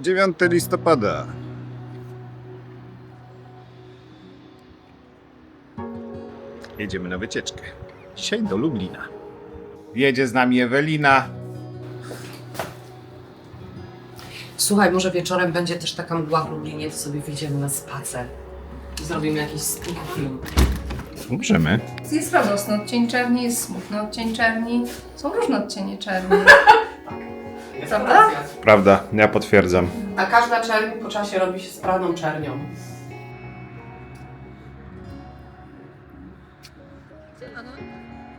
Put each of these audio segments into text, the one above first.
9 listopada. Jedziemy na wycieczkę. Dzisiaj do Lublina. Jedzie z nami Ewelina. Słuchaj, może wieczorem będzie też taka mgła w Lublinie, to sobie wyjdziemy na spacer. I zrobimy jakiś wspólny film. Możemy. Jest radosny odcień czerni, jest smutny odcień czerni. Są różne odcienie czerni. Prawda? Prawda, ja potwierdzam. A każda czerń po czasie robi się sprawną czernią.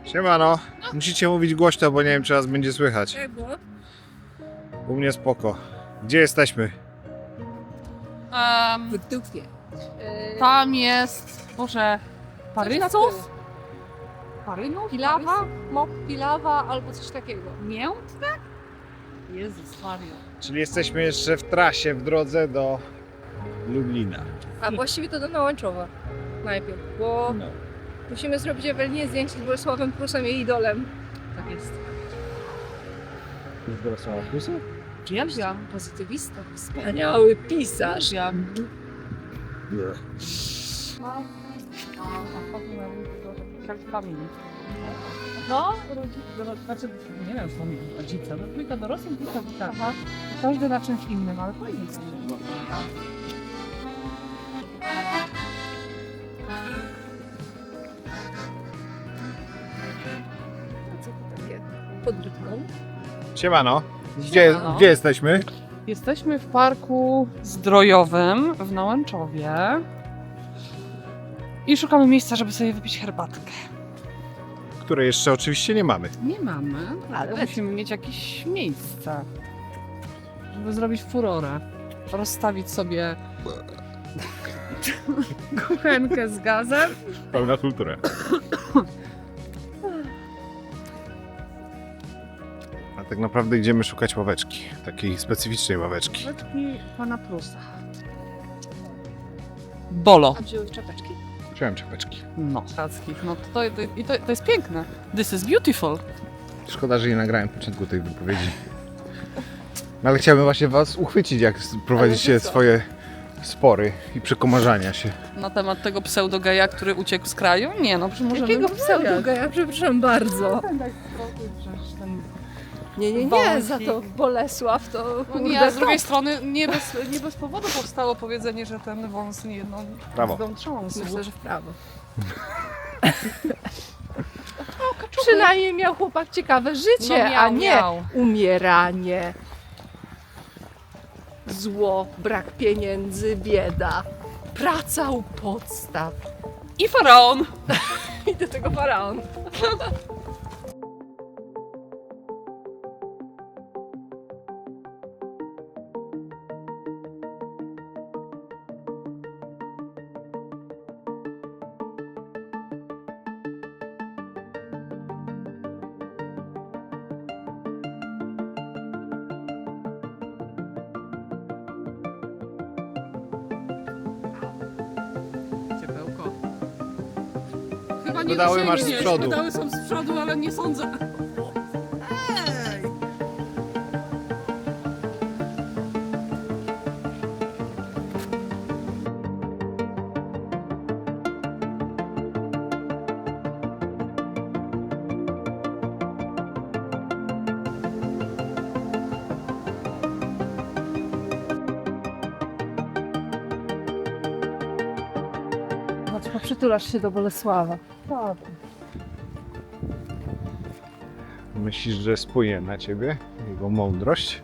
Siemano. Musicie mówić głośno, bo nie wiem, czy nas będzie słychać. U mnie spoko. Gdzie jesteśmy? Um, W dupie. tam jest, Boże, Paryców? Parynów? Pilawa, mok pilawa albo coś takiego. Miętne? Jezus Maria. Czyli jesteśmy jeszcze w trasie, w drodze do Lublina. A właściwie to do Nałęczowa najpierw, bo No. musimy zrobić Ewelinie zdjęcie z Bolesławem Prusem, jej idolem. Tak jest. Już dorosła Prusy? Uwielbiam, pozytywista. Wspaniały pisarz. Uwielbiam. No, rodzice, znaczy, nie wiem, są rodzice, no trójka dorosłych, trójka dzieciaka. Każdy na czymś innym, ale fajnie? Pod rybką? Siemano. Gdzie, Siemano. gdzie jesteśmy? Jesteśmy w parku zdrojowym w Nałęczowie i szukamy miejsca, żeby sobie wypić herbatkę. Której jeszcze oczywiście nie mamy. Nie mamy, ale musimy mieć jakieś miejsce, żeby zrobić furorę. Rozstawić sobie kuchenkę z gazem. Pełna kultura. A tak naprawdę idziemy szukać ławeczki. Takiej specyficznej ławeczki. Rzeczki pana Prusa. Bolo. A czapeczki? Wziąłem czapeczki. No, tackich. No to, to, i to, to jest piękne. This is beautiful. Szkoda, że nie nagrałem początku tej wypowiedzi. No ale chciałbym właśnie was uchwycić, jak prowadzicie Ale ty co? swoje spory i przekomarzania się. Na temat tego pseudogeja, który uciekł z kraju? Nie, no przecież możemy Jakiego rozmawiać. pseudogeja? Przepraszam bardzo. Ten Nie, nie, nie, Wąsik. za to Bolesław to No kurde nie, a z drugiej strony nie bez, nie bez powodu powstało powiedzenie, że ten wąs nie jedną gwiazdą trząsł. Myślę, że w prawo. Przynajmniej miał chłopak ciekawe życie, No miał, a nie miał. umieranie. Zło, brak pieniędzy, bieda. Praca u podstaw. I faraon! I do tego faraon. Chyba nie Pedały masz z przodu. Pedały są z przodu, ale nie sądzę. Chodź, przytulasz się do Bolesława. Myślisz, że spłynie na ciebie jego mądrość?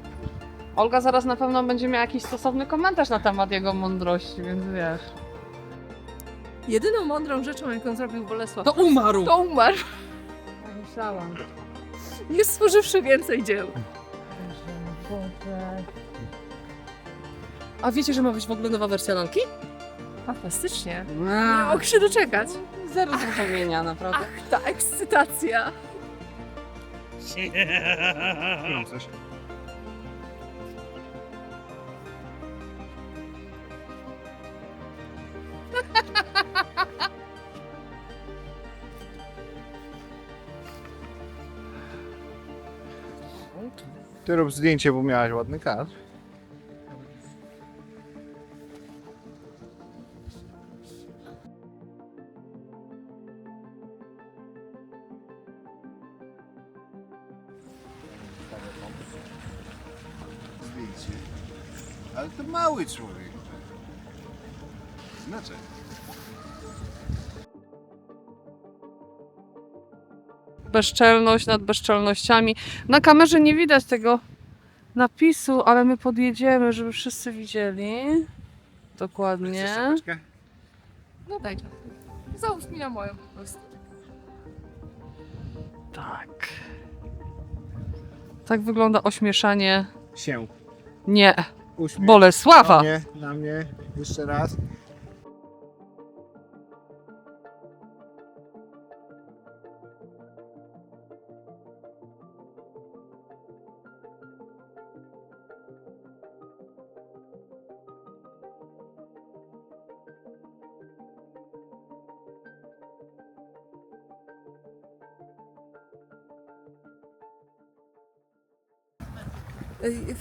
Olga zaraz na pewno będzie miała jakiś stosowny komentarz na temat jego mądrości, więc wiesz. Jedyną mądrą rzeczą, jaką zrobił Bolesław, To umarł! to umarł, Myślałam. nie stworzywszy więcej dzieł. A wiecie, że ma być w ogóle nowa wersja lalki? Fantastycznie. Nie mogę się doczekać. Zero zrozumienia, naprawdę. Ach, ta ekscytacja. Coś. Ty rób zdjęcie, bo miałaś ładny kadr. Mały człowiek. Znaczy. bezczelność nad bezczelnościami. Na kamerze nie widać tego napisu, ale my podjedziemy, żeby wszyscy widzieli. Dokładnie. No daj. Załóż mi na moją po prostu. Tak. Tak wygląda ośmieszanie. Się. Nie, Uśmiech. Bolesława. Na mnie, na mnie. Jeszcze raz.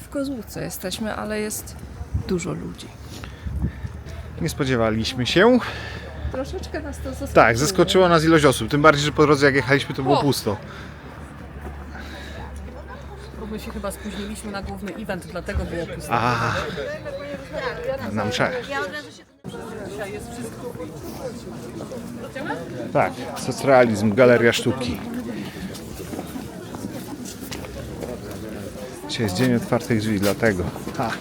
W Kozłówce jesteśmy, ale jest dużo ludzi. Nie spodziewaliśmy się. Troszeczkę nas to zaskoczyło. Tak, zaskoczyło nas ilość osób. Tym bardziej, że po drodze jak jechaliśmy to było O! pusto. Bo my się chyba spóźniliśmy na główny event, dlatego było pusto. A. Na mszę. Tak, socrealizm, galeria sztuki. Dzisiaj jest dzień otwartych drzwi, dlatego. Ha.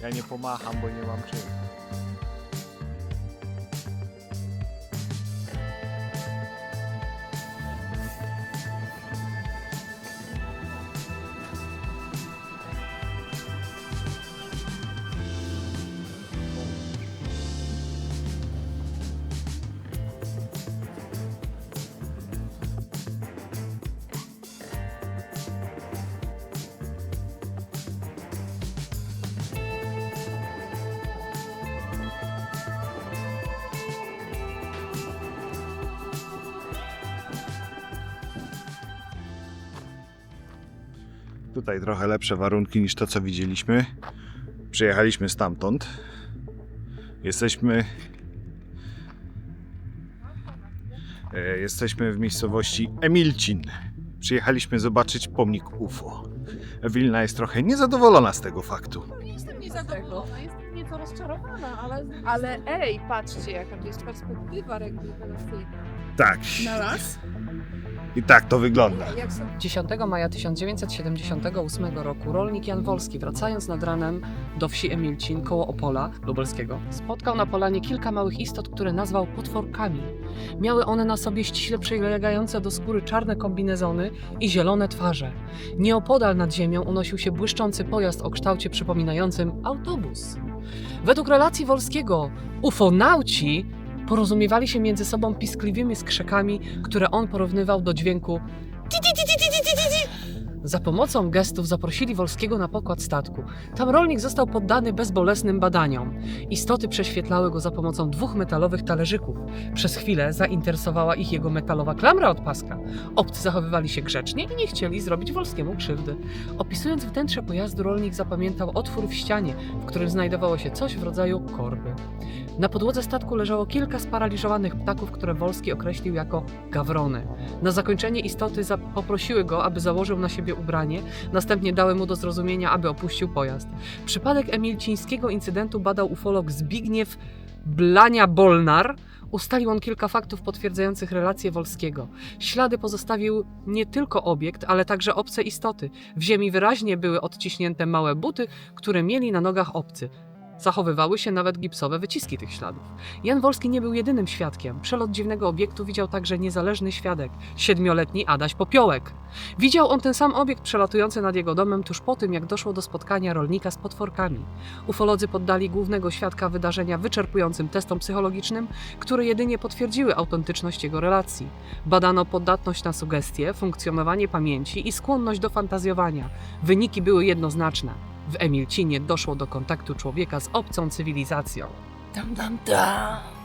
Ja nie pomacham, bo nie mam czym. Tutaj trochę lepsze warunki niż to, co widzieliśmy. Przyjechaliśmy stamtąd. Jesteśmy. E, Jesteśmy w miejscowości Emilcin. Przyjechaliśmy zobaczyć pomnik UFO. Ewilna jest trochę niezadowolona z tego faktu. Jestem niezadowolona, jestem nieco rozczarowana, ale... Ale ej, patrzcie jaka to jest perspektywa rewelacyjna. Tak. Na raz? I tak to wygląda. Jak są 10 maja 1978 roku rolnik Jan Wolski, wracając nad ranem do wsi Emilcin koło Opola Lubelskiego, spotkał na polanie kilka małych istot, które nazwał potworkami. Miały one na sobie ściśle przylegające do skóry czarne kombinezony i zielone twarze. Nieopodal nad ziemią unosił się błyszczący pojazd o kształcie przypominającym autobus. Według relacji Wolskiego, ufonauci porozumiewali się między sobą piskliwymi skrzekami, które on porównywał do dźwięku Za pomocą gestów zaprosili Wolskiego na pokład statku. Tam rolnik został poddany bezbolesnym badaniom. Istoty prześwietlały go za pomocą dwóch metalowych talerzyków. Przez chwilę zainteresowała ich jego metalowa klamra od paska. Obcy zachowywali się grzecznie i nie chcieli zrobić Wolskiemu krzywdy. Opisując wnętrze pojazdu, rolnik zapamiętał otwór w ścianie, w którym znajdowało się coś w rodzaju korby. Na podłodze statku leżało kilka sparaliżowanych ptaków, które Wolski określił jako gawrony. Na zakończenie istoty poprosiły go, aby założył na siebie ubranie, następnie dały mu do zrozumienia, aby opuścił pojazd. Przypadek emilcińskiego incydentu badał ufolog Zbigniew Blania-Bolnar. Ustalił on kilka faktów potwierdzających relacje Wolskiego. Ślady pozostawił nie tylko obiekt, ale także obce istoty. W ziemi wyraźnie były odciśnięte małe buty, które mieli na nogach obcy. Zachowywały się nawet gipsowe wyciski tych śladów. Jan Wolski nie był jedynym świadkiem. Przelot dziwnego obiektu widział także niezależny świadek, siedmioletni Adaś Popiołek. Widział on ten sam obiekt przelatujący nad jego domem tuż po tym, jak doszło do spotkania rolnika z potworkami. Ufolodzy poddali głównego świadka wydarzenia wyczerpującym testom psychologicznym, które jedynie potwierdziły autentyczność jego relacji. Badano podatność na sugestie, funkcjonowanie pamięci i skłonność do fantazjowania. Wyniki były jednoznaczne. W Emilcinie doszło do kontaktu człowieka z obcą cywilizacją. Tam, tam, tam.